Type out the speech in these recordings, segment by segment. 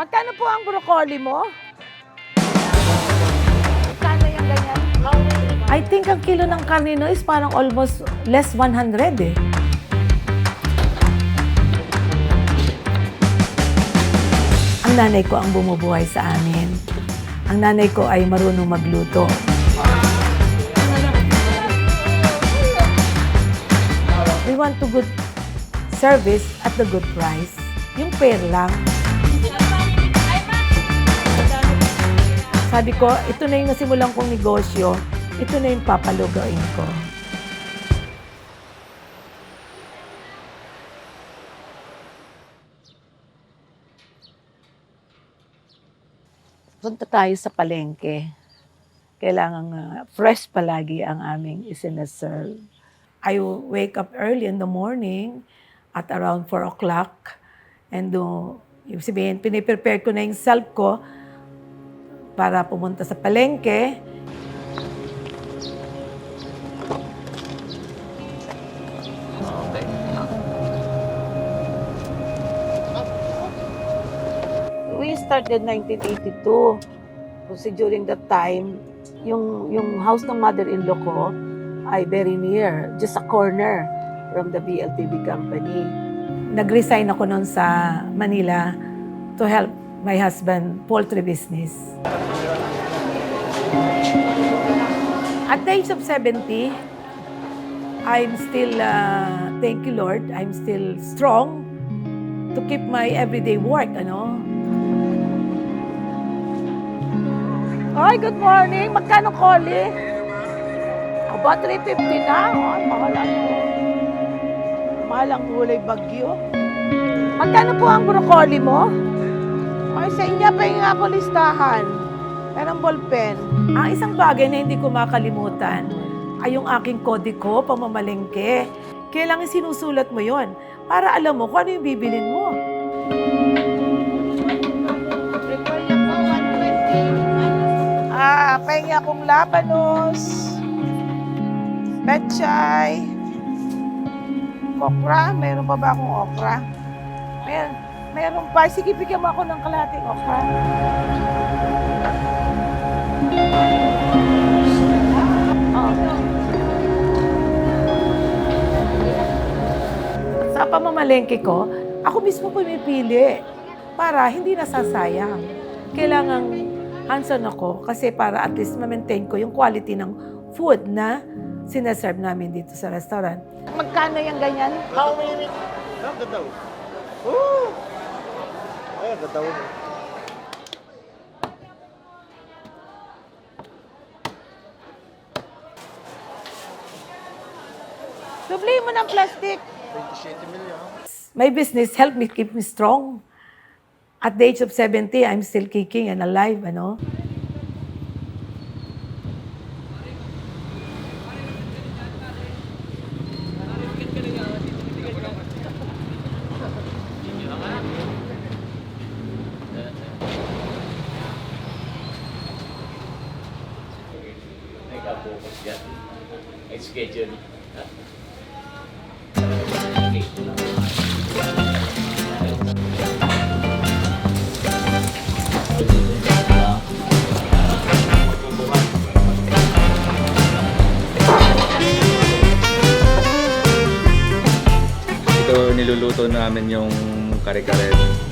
Magkano po ang broccoli mo? Magkano yung ganyan? I think ang kilo ng karnino is parang almost less 100 eh. Ang nanay ko ang bumubuhay sa amin. Ang nanay ko ay marunong magluto. We want to good service at the good price. Yung pair lang. Sabi ko, ito na yung nasimulan kong negosyo. Ito na yung papalugain ko. Punta tayo sa palengke. Kailangan ah, fresh palagi ang aming isinaserve. I wake up early in the morning at around 4 o'clock. And uh, yung sabihin, piniprepare ko na yung self ko para pumunta sa palengke. Okay. We started 1982. Kasi during that time, yung, yung house ng mother-in-law ko ay very near, just a corner from the BLTV company. Nag-resign ako noon sa Manila to help my husband poultry business. At the age of 70, I'm still, uh, thank you Lord, I'm still strong to keep my everyday work, ano? Ay, good morning. Magkano koli? Aba, 350 na. Ay, mahal ang mahal ang gulay bagyo. Magkano po ang broccoli mo? Ay, sa inyo pa yung ako listahan. Merong ballpen. Ang isang bagay na hindi ko makalimutan ay yung aking kodiko, pamamalengke. Kailangan sinusulat mo yon para alam mo kung ano yung bibilin mo. Ah, pahingi akong labanos. Betchay. Okra. Meron pa ba akong okra? Meron. Meron pa. Sige, bigyan mo ako ng kalahating okra. Oh. Sa pamamalengke ko, ako mismo pumipili para hindi nasasayang. Kailangang hands-on ako kasi para at least ma-maintain ko yung quality ng food na sinaserve namin dito sa restaurant. Magkano yung ganyan? How many? Ang ganda oh. Woo! Ganda oh. Dubli mo ng plastic. 27 million. My business helped me keep me strong. At the age of 70, I'm still kicking and alive, ano? Dyan. May schedule. Ito niluluto namin yung kare-kare.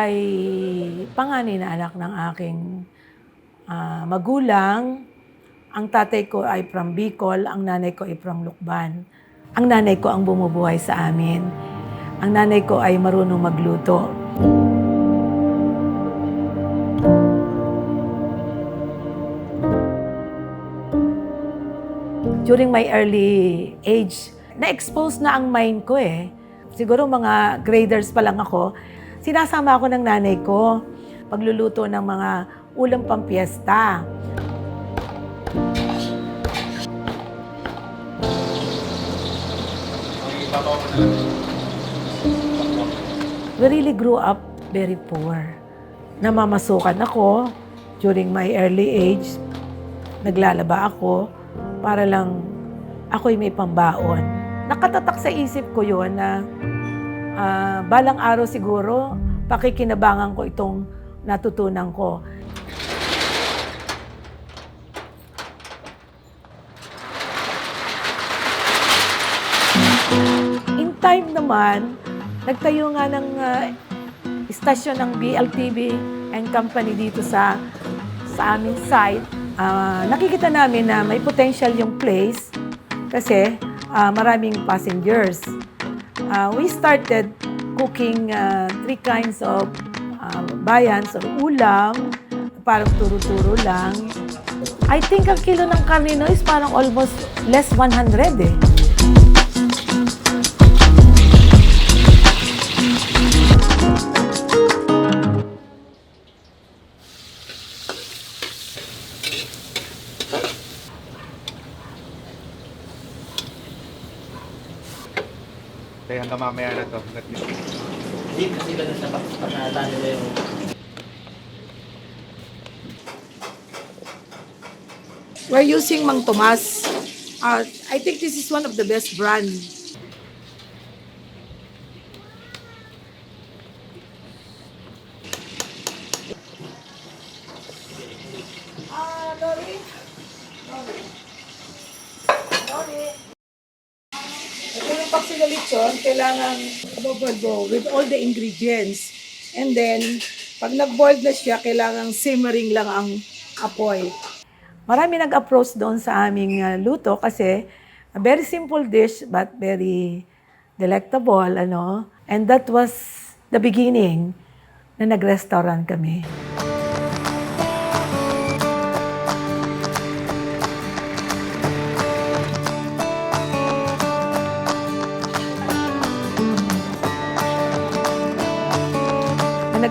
Ay panganay na anak ng aking ah, magulang. Ang tatay ko ay from Bicol, ang nanay ko ay from Lukban. Ang nanay ko ang bumubuhay sa amin. Ang nanay ko ay marunong magluto. During my early age, na-expose na ang mind ko eh. Siguro mga graders pa lang ako, sinasama ako ng nanay ko pagluluto ng mga ulam pang piyesta. We really grew up very poor. Namamasukan ako during my early age. Naglalaba ako para lang ako'y may pambaon. Nakatatak sa isip ko yon na ah, balang araw siguro pakikinabangan ko itong natutunan ko. In time naman, nagtayo nga ng ah, istasyon ng BLTV and company dito sa sa aming site. Ah, nakikita namin na may potential yung place kasi ah, maraming passengers. Ah, we started cooking ah, three kinds of ah, bayans or ulam, parang turo-turo lang. I think ang kilo ng karne no is parang almost less 100 eh. Kaya hanggang mamaya na to. Hindi kasi ganun sa panata nila yung We're using Mang Tomas. Uh, I think this is one of the best brand. Ah, Lori. Lori. Lori. Ito yung paksigalitsyon, kailangan bobo with all the ingredients. And then, pag nag-boiled na siya, kailangan simmering lang ang apoy. Marami nag-approach doon sa aming uh, luto kasi a very simple dish but very delectable, ano. And that was the beginning na nag-restaurant kami.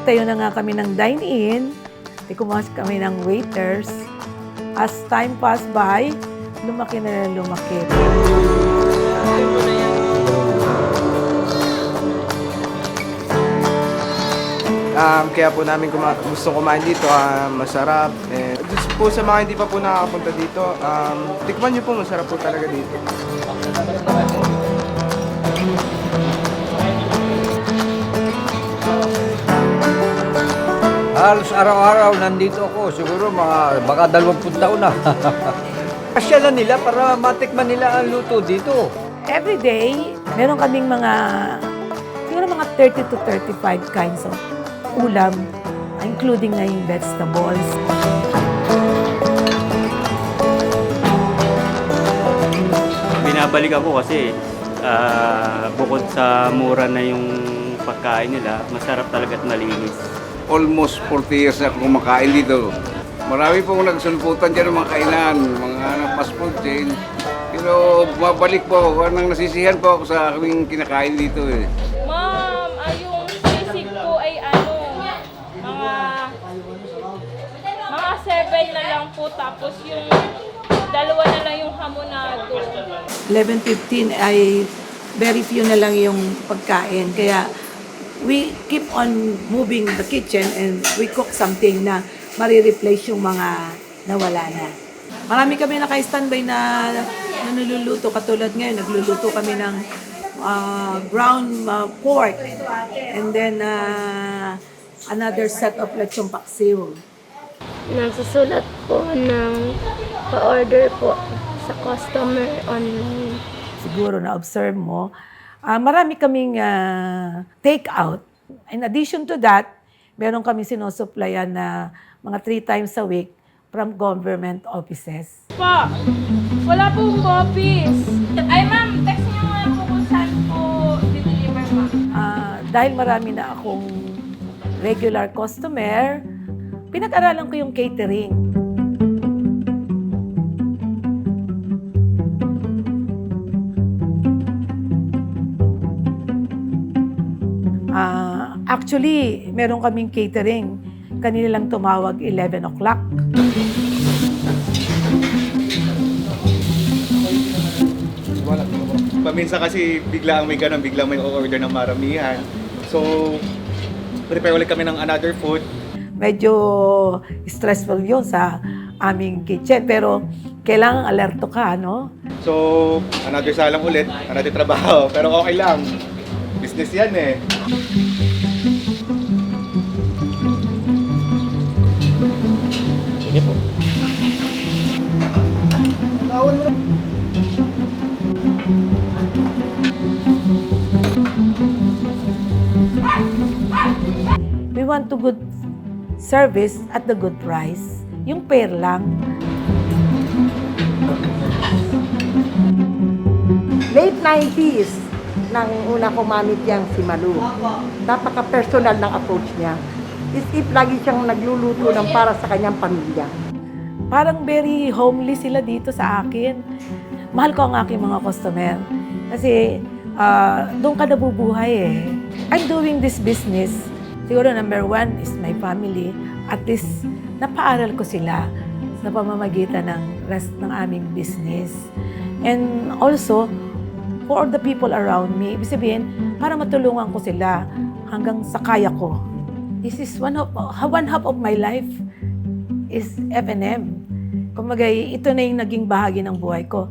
Nagtayo na nga kami ng dine-in, tikumas kami ng waiters. As time passed by, lumaki na lumaki. Um, kaya po namin kuma- gusto kumain dito, ah, masarap. Eh, just po sa mga hindi pa po nakakapunta dito, um, tikman nyo po, masarap po talaga dito. Halos araw-araw nandito ako. Siguro mga baka dalawampung taon na. Pasyalan nila para matikman nila ang luto dito. Every day, meron kaming mga, siguro mga 30 to 35 kinds of ulam, including na yung vegetables. binabalik ako kasi ah, bukod sa mura na yung pagkain nila, masarap talaga at malinis. Almost 40 years na ako kumakain dito. Marami pong nagsulputan dyan ng mga kainan, mga fast food chain. Pero bumabalik po ako, nang nasisihan po ako sa aming kinakain dito eh. Ma'am, ay yung sisig ko ay ano, mga mga seven na lang po tapos yung dalawa na lang yung hamonado. 11.15 ay very few na lang yung pagkain. Kaya we keep on moving the kitchen and we cook something na marireplace yung mga nawala na. Marami kami naka-standby na, na niluluto. Katulad ngayon, nagluluto kami ng ah, ground ah, pork and then ah, another set of lechong paksiw. Nagsusulat po ng pa-order po sa customer online. siguro na-observe mo, ah, marami kaming ah, take-out. In addition to that, meron kami sinusuplayan na mga three times a week from government offices. Po, wala pong office. Ay ma'am, text niyo nga po kung saan po deliver ma'am. Ah, dahil marami na akong regular customer, pinag-aralan ko yung catering. Actually, meron kaming catering. kanina lang tumawag 11 o'clock. Paminsan kasi bigla ang may ganun, bigla may order ng maramihan. So, prepare ulit kami ng another food. Medyo stressful yun sa aming kitchen. Pero kailangan alerto ka, no? So, another salang ulit, another trabaho. Pero okay lang. Business yan eh. To good service at the good price. Yung pair lang. late 90s nang una kumamit yang si Malu. Napaka-personal ng approach niya. Is if lagi siyang nagluluto ng para sa kanyang pamilya. Parang very homely sila dito sa akin. Mahal ko ang aking mga customer. Kasi ah, doon ka nabubuhay eh. I'm doing this business. Siguro number one is my family. At least napaaral ko sila sa pamamagitan ng rest ng aming business. And also, for the people around me, ibig sabihin, para matulungan ko sila hanggang sa kaya ko. This is one of, one half of my life is F&M. Kumbaga, ito na yung naging bahagi ng buhay ko.